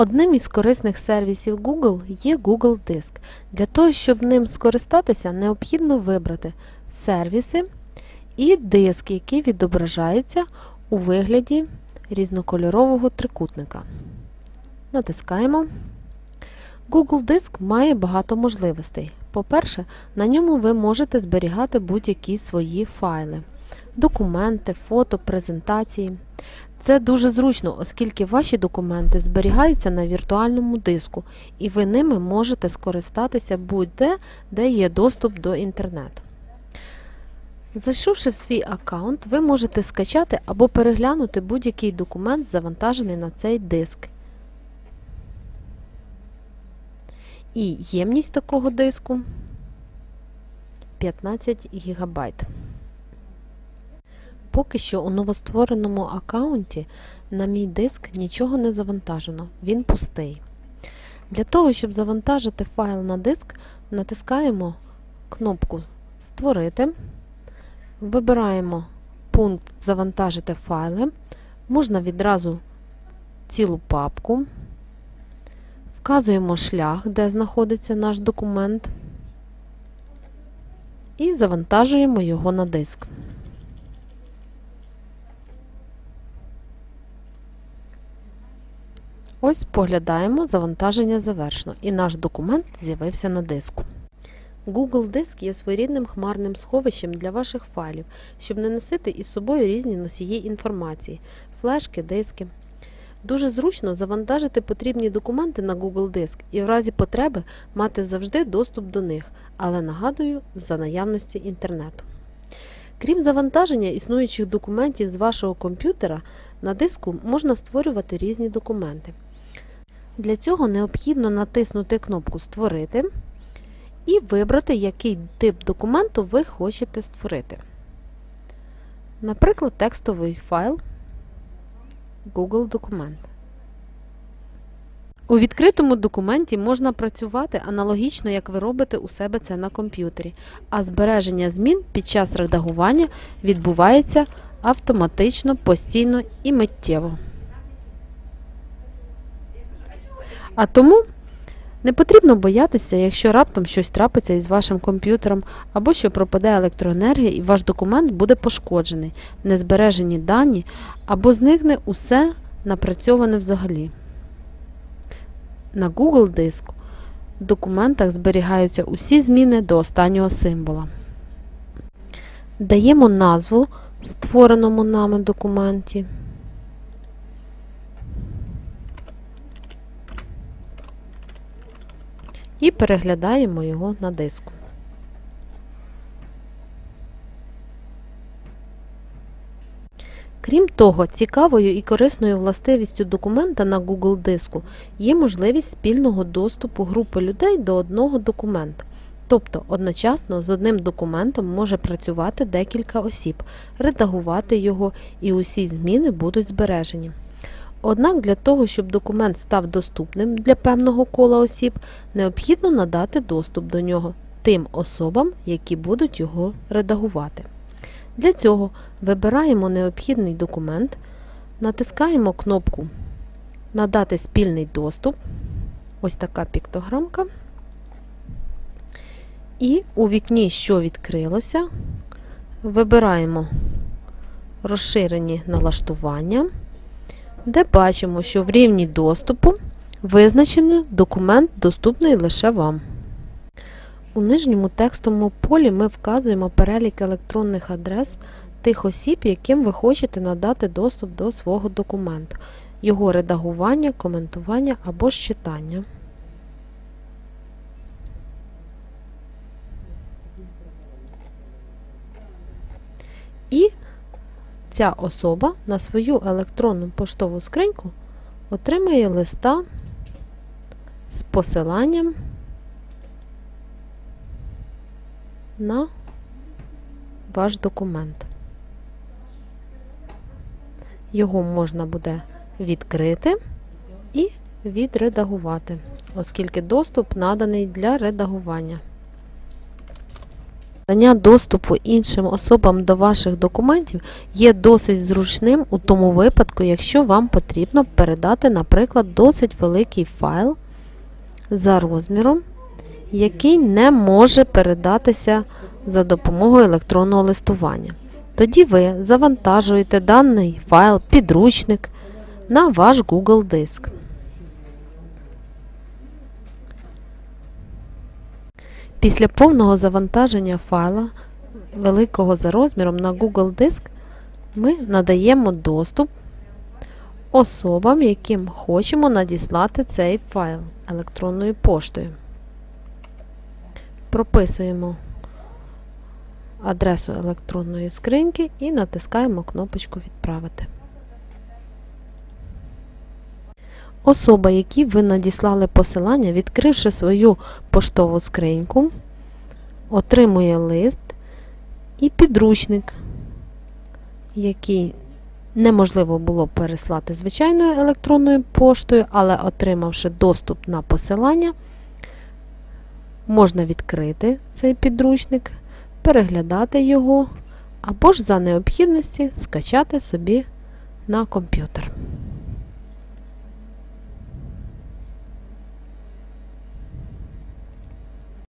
Одним із корисних сервісів Google є Google Диск. Для того, щоб ним скористатися, необхідно вибрати сервіси і диск, який відображається у вигляді різнокольорового трикутника. Натискаємо. Google Диск має багато можливостей. По-перше, на ньому ви можете зберігати будь-які свої файли, документи, фото, презентації. Це дуже зручно, оскільки ваші документи зберігаються на віртуальному диску, і ви ними можете скористатися будь-де, де є доступ до інтернету. Зайшовши в свій аккаунт, ви можете скачати або переглянути будь-який документ, завантажений на цей диск. І ємність такого диску 15 ГБ. Поки що у новоствореному аккаунті на мій диск нічого не завантажено, він пустий. Для того, щоб завантажити файл на диск, натискаємо кнопку Створити, вибираємо пункт Завантажити файли, можна відразу цілу папку, вказуємо шлях, де знаходиться наш документ, і завантажуємо його на диск. Ось поглядаємо, завантаження завершено, і наш документ з'явився на диску. Google Диск є своєрідним хмарним сховищем для ваших файлів, щоб не носити із собою різні носії інформації, флешки, диски. Дуже зручно завантажити потрібні документи на Google Диск і в разі потреби мати завжди доступ до них, але нагадую, за наявності інтернету. Крім завантаження існуючих документів з вашого комп'ютера, на диску можна створювати різні документи. Для цього необхідно натиснути кнопку Створити і вибрати, який тип документу ви хочете створити. Наприклад, текстовий файл Google документ. У відкритому документі можна працювати аналогічно, як ви робите у себе це на комп'ютері, а збереження змін під час редагування відбувається автоматично, постійно і миттєво. А тому не потрібно боятися, якщо раптом щось трапиться із вашим комп'ютером, або що пропаде електроенергія і ваш документ буде пошкоджений, незбережені дані, або зникне усе напрацьоване взагалі. На Google диску в документах зберігаються усі зміни до останнього символа. Даємо назву створеному нами документі. І переглядаємо його на диску. Крім того, цікавою і корисною властивістю документа на Google диску є можливість спільного доступу групи людей до одного документа. Тобто одночасно з одним документом може працювати декілька осіб, редагувати його і усі зміни будуть збережені. Однак для того, щоб документ став доступним для певного кола осіб, необхідно надати доступ до нього тим особам, які будуть його редагувати. Для цього вибираємо необхідний документ, натискаємо кнопку Надати спільний доступ, ось така піктограмка. І у вікні, що відкрилося, вибираємо розширені налаштування, де бачимо, що в рівні доступу визначено документ доступний лише вам. У нижньому текстовому полі ми вказуємо перелік електронних адрес тих осіб, яким ви хочете надати доступ до свого документу, його редагування, коментування або читання. І ця особа на свою електронну поштову скриньку отримає листа з посиланням на ваш документ. Його можна буде відкрити і відредагувати, оскільки доступ наданий для редагування. Надання доступу іншим особам до ваших документів є досить зручним у тому випадку, якщо вам потрібно передати, наприклад, досить великий файл за розміром, який не може передатися за допомогою електронного листування. Тоді ви завантажуєте даний файл, підручник на ваш Google диск. Після повного завантаження файла великого за розміром на Google диск ми надаємо доступ особам, яким хочемо надіслати цей файл електронною поштою. Прописуємо адресу електронної скриньки і натискаємо кнопочку Відправити. Особа, якій ви надіслали посилання, відкривши свою поштову скриньку, отримує лист і підручник, який неможливо було переслати звичайною електронною поштою, але отримавши доступ на посилання, можна відкрити цей підручник, переглядати його або ж за необхідності скачати собі на комп'ютер.